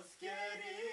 askeri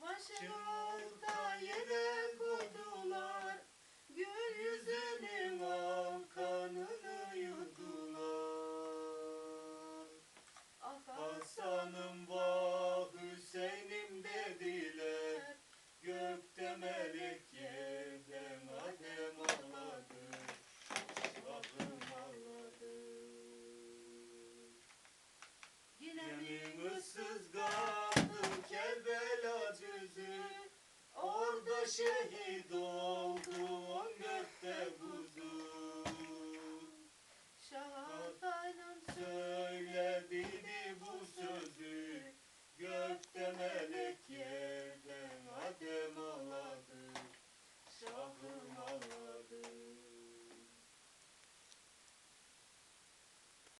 What's it? Şehit oldu on gökte kuzu Şahatayım söylediydi bu sözü Gökte melek yerden Adem ağladı Şahım ağladı